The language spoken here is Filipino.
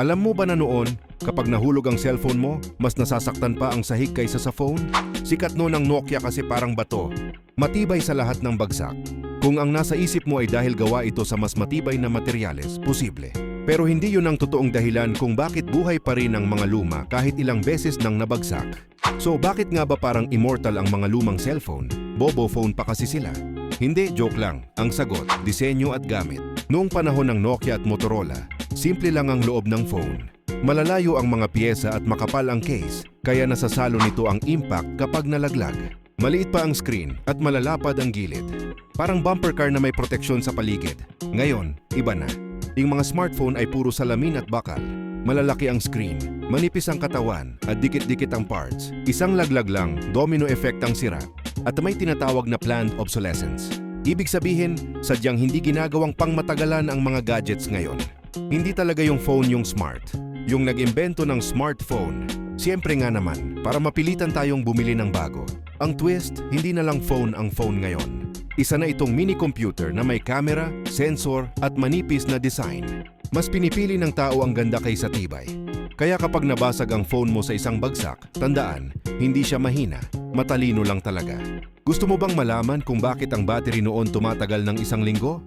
Alam mo ba na noon, kapag nahulog ang cellphone mo, mas nasasaktan pa ang sahig kaysa sa phone? Sikat noon ang Nokia kasi parang bato. Matibay sa lahat ng bagsak. Kung ang nasa isip mo ay dahil gawa ito sa mas matibay na materyales, posible. Pero hindi yun ang totoong dahilan kung bakit buhay pa rin ang mga luma kahit ilang beses nang nabagsak. So bakit nga ba parang immortal ang mga lumang cellphone? Bobo phone pa kasi sila. Hindi, joke lang. Ang sagot, disenyo at gamit. Noong panahon ng Nokia at Motorola, simple lang ang loob ng phone. Malalayo ang mga piyesa at makapal ang case, kaya nasasalo nito ang impact kapag nalaglag. Maliit pa ang screen at malalapad ang gilid. Parang bumper car na may proteksyon sa paligid. Ngayon, iba na. Yung mga smartphone ay puro salamin at bakal. Malalaki ang screen, manipis ang katawan at dikit-dikit ang parts. Isang laglag lang, domino effect ang sira at may tinatawag na planned obsolescence. Ibig sabihin, sadyang hindi ginagawang pangmatagalan ang mga gadgets ngayon. Hindi talaga yung phone yung smart. Yung nag-imbento ng smartphone, siyempre nga naman, para mapilitan tayong bumili ng bago. Ang twist, hindi na lang phone ang phone ngayon. Isa na itong mini computer na may camera, sensor at manipis na design. Mas pinipili ng tao ang ganda kaysa tibay. Kaya kapag nabasag ang phone mo sa isang bagsak, tandaan, hindi siya mahina, matalino lang talaga. Gusto mo bang malaman kung bakit ang battery noon tumatagal ng isang linggo?